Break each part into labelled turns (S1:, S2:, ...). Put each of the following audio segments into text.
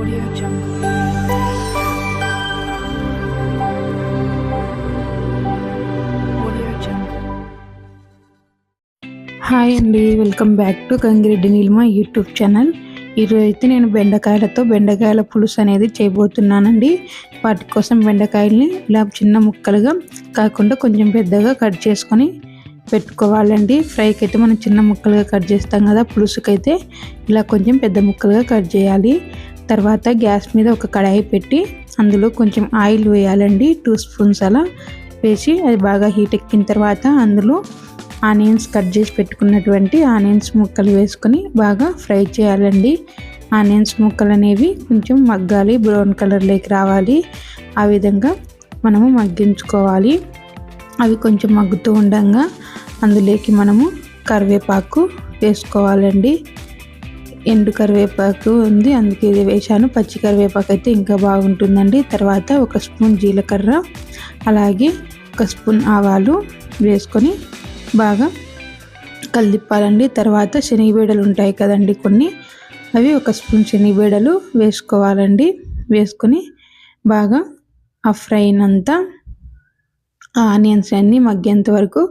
S1: Audio Jungle.
S2: Hi అండి welcome back to Gangireddy Neelima YouTube channel ఈరోజు అయితే నేను బెండకాయలతో బెండకాయల పులుసు అనేది చేయబోతున్నానండి. వాటి కోసం బెండకాయల్ని ఇలా చిన్న ముక్కలుగా కాకుండా కొంచెం పెద్దగా కట్ చేసుకొని పెట్టుకోవాలండి. ఫ్రైకి అయితే మనం చిన్న ముక్కలుగా కట్ చేస్తాం కదా పులుసుకైతే ఇలా కొంచెం పెద్ద ముక్కలుగా కట్ చేయాలి. తర్వాత గ్యాస్ మీద ఒక కడాయి పెట్టి అందులో కొంచెం ఆయిల్ వేయాలండి. టూ స్పూన్స్ అలా వేసి అది బాగా హీట్ ఎక్కిన తర్వాత అందులో ఆనియన్స్ కట్ చేసి పెట్టుకున్నటువంటి ఆనియన్స్ ముక్కలు వేసుకొని బాగా ఫ్రై చేయాలండి. ఆనియన్స్ ముక్కలు అనేవి కొంచెం మగ్గాలి బ్రౌన్ కలర్లోకి రావాలి. ఆ విధంగా మనము మగ్గించుకోవాలి. అవి కొంచెం మగ్గుతూ ఉండగా అందులోకి మనము కరివేపాకు వేసుకోవాలండి. ఎండు కరివేపాకు ఉంది. అందుకే ఇది వేశాను. పచ్చి కరివేపాకు అయితే ఇంకా బాగుంటుందండి. తర్వాత ఒక స్పూన్ జీలకర్ర అలాగే ఒక స్పూన్ ఆవాలు వేసుకొని బాగా కలిదిప్పాలండి తర్వాత శనిగబీడలు ఉంటాయి కదండి కొన్ని. అవి ఒక స్పూన్ శనగబేడలు వేసుకోవాలండి. వేసుకొని బాగా ఆ ఫ్రైనంతా ఆ ఆనియన్స్ అన్నీ మగ్గేంత వరకు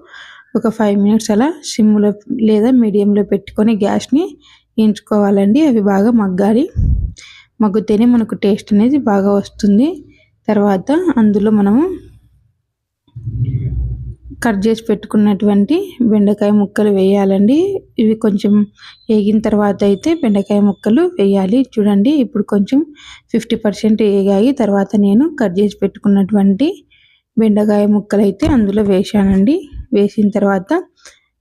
S2: ఒక ఫైవ్ మినిట్స్ అలా సిమ్లో లేదా మీడియంలో పెట్టుకొని గ్యాస్ని వేయించుకోవాలండి. అవి బాగా మగ్గాలి. మగ్గితేనే మనకు టేస్ట్ అనేది బాగా వస్తుంది. తర్వాత అందులో మనము కట్ చేసి పెట్టుకున్నటువంటి బెండకాయ ముక్కలు వేయాలండి. ఇవి కొంచెం వేగిన తర్వాత అయితే బెండకాయ ముక్కలు వేయాలి. చూడండి ఇప్పుడు కొంచెం ఫిఫ్టీ పర్సెంట్ వేగాయి. తర్వాత నేను కట్ చేసి పెట్టుకున్నటువంటి బెండకాయ ముక్కలు అయితే అందులో వేసానండి వేసిన తర్వాత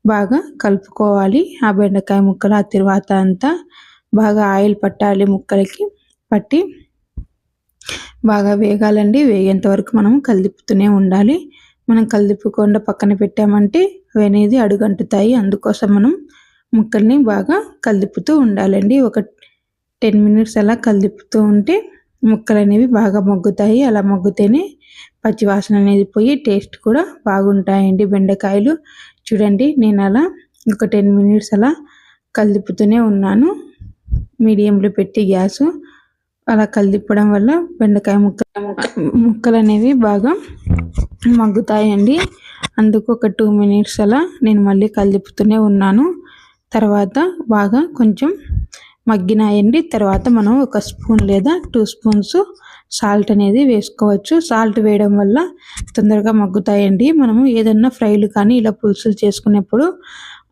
S2: బాగా కలుపుకోవాలి. ఆ బెండకాయ ముక్కలు ఆ తర్వాత అంతా బాగా ఆయిల్ పట్టాలి ముక్కలకి పట్టి బాగా వేగాలండి. వేగేంత వరకు మనం కలిపుతూనే ఉండాలి. మనం కలిపకుండా పక్కన పెట్టామంటే అవి అనేది అడుగంటుతాయి. అందుకోసం మనం ముక్కల్ని బాగా కలిపుతూ ఉండాలండి. ఒక టెన్ మినిట్స్ అలా కలిపుతూ ఉంటే ముక్కలు అనేవి బాగా మగ్గుతాయి. అలా మగ్గితేనే పచ్చివాసన అనేది పోయి టేస్ట్ కూడా బాగుంటాయండి బెండకాయలు. చూడండి నేను అలా ఒక టెన్ మినిట్స్ అలా కలిపుతూనే ఉన్నాను. మీడియంలో పెట్టి గ్యాస్ అలా కలిపడం వల్ల బెండకాయ ముక్క ముక్కలు అనేవి బాగా మగ్గుతాయండి. అందుకు ఒక టూ మినిట్స్ అలా నేను మళ్ళీ కలుపుతూనే ఉన్నాను. తర్వాత బాగా కొంచెం మగ్గినాయండి. తర్వాత మనం ఒక స్పూన్ లేదా టూ స్పూన్స్ సాల్ట్ అనేది వేసుకోవచ్చు. సాల్ట్ వేయడం వల్ల తొందరగా మగ్గుతాయండి. మనము ఏదన్నా ఫ్రైలు కానీ ఇలా పులుసులు చేసుకునేప్పుడు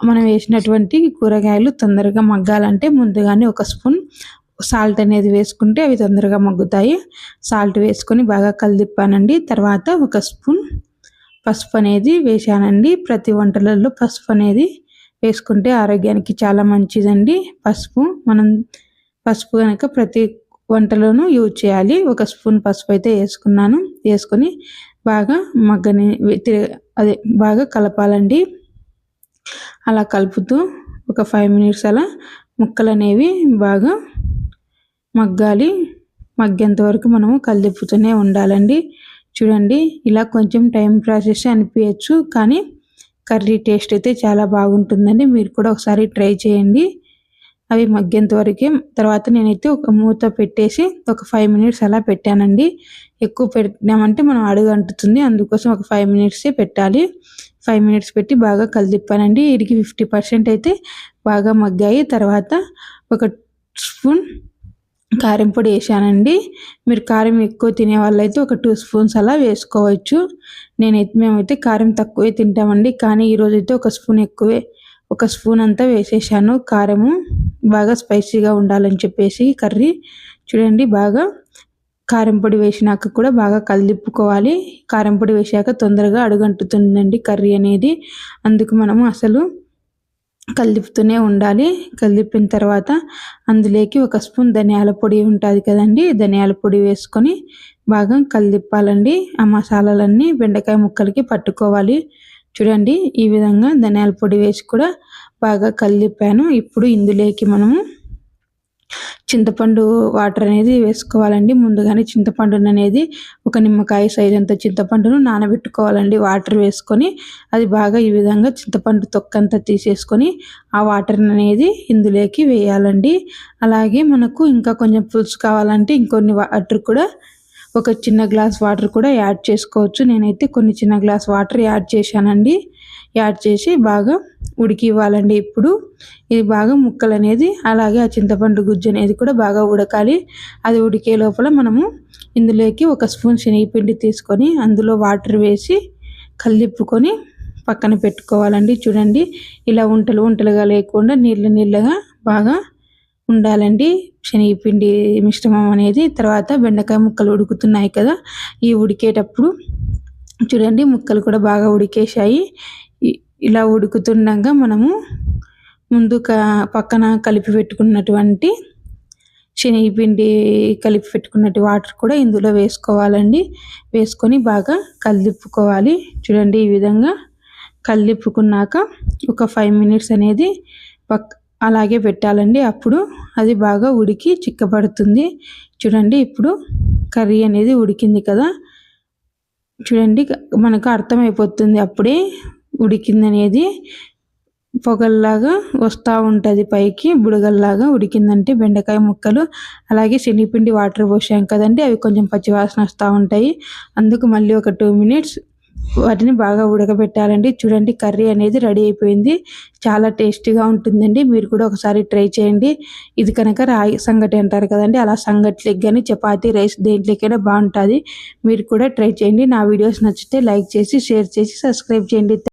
S2: మనం వేసినటువంటి కూరగాయలు తొందరగా మగ్గాలంటే ముందుగానే ఒక స్పూన్ సాల్ట్ అనేది వేసుకుంటే అవి తొందరగా మగ్గుతాయి. సాల్ట్ వేసుకొని బాగా కలిదిప్పానండి. తర్వాత ఒక స్పూన్ పసుపు అనేది వేశానండి ప్రతి వంటలలో పసుపు అనేది వేసుకుంటే ఆరోగ్యానికి చాలా మంచిదండి. పసుపు మనం పసుపు కనుక ప్రతి వంటలోనూ యూజ్ చేయాలి. ఒక స్పూన్ పసుపు అయితే వేసుకున్నాను. వేసుకొని బాగా మగ్గని అదే బాగా కలపాలండి. అలా కలుపుతూ ఒక ఫైవ్ మినిట్స్ అలా ముక్కలు అనేవి బాగా మగ్గాలి. మగ్గేంత వరకు మనము కలిదిప్పుతూనే ఉండాలండి. చూడండి ఇలా కొంచెం టైం ప్రాసెస్ అనిపించచ్చు. కానీ కర్రీ టేస్ట్ అయితే చాలా బాగుంటుందండి. మీరు కూడా ఒకసారి ట్రై చేయండి. అవి మగ్గేంత వరకే. తర్వాత నేనైతే ఒక మూత పెట్టేసి ఒక ఫైవ్ మినిట్స్ అలా పెట్టానండి. ఎక్కువ పెట్టినామంటే మనం అడుగు అంటుతుంది. అందుకోసం ఒక ఫైవ్ మినిట్సే పెట్టాలి. ఫైవ్ మినిట్స్ పెట్టి బాగా కలిదిప్పానండి. వీరికి ఫిఫ్టీ పర్సెంట్ అయితే బాగా మగ్గాయి. తర్వాత ఒక స్పూన్ కారం పొడి వేసానండి. మీరు కారం ఎక్కువ తినే వాళ్ళైతే ఒక టూ స్పూన్స్ అలా వేసుకోవచ్చు. నేనైతే మేమైతే కారం తక్కువే తింటామండి. కానీ ఈరోజు అయితే ఒక స్పూన్ ఎక్కువే ఒక స్పూన్ అంతా వేసేసాను. కారము బాగా స్పైసీగా ఉండాలని చెప్పేసి కర్రీ చూడండి బాగా కారం పొడి వేసినాక కూడా బాగా కలిపుకోవాలి. కారం పొడి వేసాక తొందరగా అడుగంటుతుందండి కర్రీ అనేది. అందుకు మనము అసలు కలిపుతూనే ఉండాలి. కలిపిన తర్వాత అందులోకి ఒక స్పూన్ ధనియాల పొడి ఉంటుంది కదండి ధనియాల పొడి వేసుకొని బాగా కలిపాలండి. ఆ మసాలాలన్నీ బెండకాయ ముక్కలకి పట్టుకోవాలి. చూడండి ఈ విధంగా ధనియాల పొడి వేసి కూడా బాగా కలిపాను. ఇప్పుడు ఇందులోకి మనము చింతపండు వాటర్ అనేది వేసుకోవాలండి. ముందుగానే చింతపండును అనేది ఒక నిమ్మకాయ సైజ్ అంత చింతపండును నానబెట్టుకోవాలండి. వాటర్ వేసుకొని అది బాగా ఈ విధంగా చింతపండు తొక్కంతా తీసేసుకొని ఆ వాటర్ అనేది ఇందులోకి వేయాలండి. అలాగే మనకు ఇంకా కొంచెం పులుసు కావాలంటే ఇంకొన్ని వాటర్ కూడా ఒక చిన్న గ్లాస్ వాటర్ కూడా యాడ్ చేసుకోవచ్చు. నేనైతే కొన్ని చిన్న గ్లాస్ వాటర్ యాడ్ చేశానండి. యాడ్ చేసి బాగా ఉడికి ఇవ్వాలండి ఇప్పుడు ఇది బాగా ముక్కలు అనేది అలాగే ఆ చింతపండు గుజ్జు అనేది కూడా బాగా ఉడకాలి. అది ఉడికే లోపల మనము ఇందులోకి ఒక స్పూన్ శనగపిండి తీసుకొని అందులో వాటర్ వేసి కల్లిప్పుకొని పక్కన పెట్టుకోవాలండి. చూడండి ఇలా ఉంటలు ఉంటలుగా లేకుండా నీళ్ళ నీళ్ళగా బాగా ఉండాలండి. శనగపిండి మిశ్రమం అనేది తర్వాత బెండకాయ ముక్కలు ఉడుకుతున్నాయి కదా ఈ ఉడికేటప్పుడు. చూడండి ముక్కలు కూడా బాగా ఉడికేశాయి. ఇలా ఉడుకుతుండగా మనము ముందు పక్కన కలిపి పెట్టుకున్నటువంటి శనగపిండి కలిపి పెట్టుకున్నట్టు వాటర్ కూడా ఇందులో వేసుకోవాలండి. వేసుకొని బాగా కలిపుకోవాలి చూడండి ఈ విధంగా కలిపుకున్నాక ఒక ఫైవ్ మినిట్స్ అనేది పక్ అలాగే పెట్టాలండి. అప్పుడు అది బాగా ఉడికి చిక్కబడుతుంది. చూడండి ఇప్పుడు కర్రీ అనేది ఉడికింది కదా. చూడండి మనకు అర్థమైపోతుంది. అప్పుడే ఉడికిందనేది పొగల్లాగా వస్తూ ఉంటుంది పైకి బుడగల్లాగా ఉడికిందంటే బెండకాయ ముక్కలు అలాగే శనగపిండి వాటర్ పోసాం కదండి అవి కొంచెం పచ్చివాసన వస్తూ ఉంటాయి. అందుకు మళ్ళీ ఒక టూ మినిట్స్ వాటిని బాగా ఉడకబెట్టాలండి. చూడండి కర్రీ అనేది రెడీ అయిపోయింది. చాలా టేస్టీగా ఉంటుందండి. మీరు కూడా ఒకసారి ట్రై చేయండి. ఇది కనుక రాగి సంగటి అంటారు కదండి అలా సంగట్లకి కానీ చపాతీ రైస్ దేంట్లోకైనా బాగుంటుంది. మీరు కూడా ట్రై చేయండి. నా వీడియోస్ నచ్చితే లైక్ చేసి షేర్ చేసి సబ్స్క్రైబ్ చేయండి.